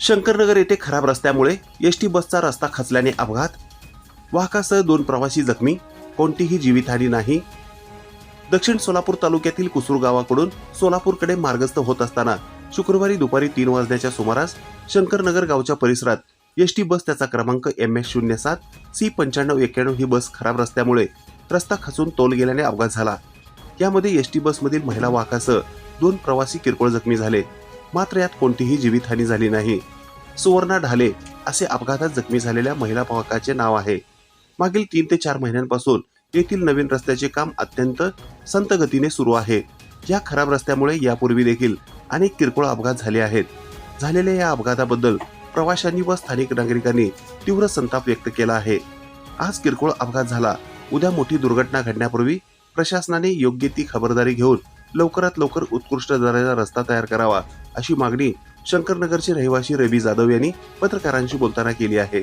शंकरनगर येथे खराब रस्त्यामुळे एसटी बसचा रस्ता खचल्याने अपघात. वाहकासह दोन प्रवासी जखमी. कोणतीही जीवितहानी नाही. दक्षिण सोलापूर तालुक्यातील कुसूर गावाकडून सोलापूरकडे मार्गस्थ होत असताना शुक्रवारी दुपारी तीन वाजण्याच्या सुमारास शंकरनगर गावच्या परिसरात एसटी बस त्याचा क्रमांक एम एस शून्य सात सी पंच्याण्णव एक्क्याण्णव ही बस खराब रस्त्यामुळे रस्ता खचून तोल गेल्याने अपघात झाला. यामध्ये एसटी बसमधील महिला वाहकासह दोन प्रवासी किरकोळ जखमी झाले. मात्र यात कोणतीही जीवितहानी झाली नाही. सुवर्णा ढाले असे अपघातात जखमी झालेल्या महिला वाहकाचे नाव आहे. मागील तीन ते चार महिन्यांपासून येथील नवीन रस्त्याचे काम अत्यंत संत गतीने सुरू आहे. या खराब रस्त्यामुळे यापूर्वी देखील अनेक किरकोळ अपघात झाले आहेत. झालेल्या या अपघाताबद्दल प्रवाशांनी व स्थानिक नागरिकांनी तीव्र संताप व्यक्त केला आहे. आज किरकोळ अपघात झाला. उद्या मोठी दुर्घटना घडण्यापूर्वी प्रशासनाने योग्य ती खबरदारी घेऊन लवकरात लवकर उत्कृष्ट दर्जाचा रस्ता तयार करावा अशी मागणी शंकरनगरचे रहिवासी रवी जाधव यांनी पत्रकारांशी बोलताना केली आहे.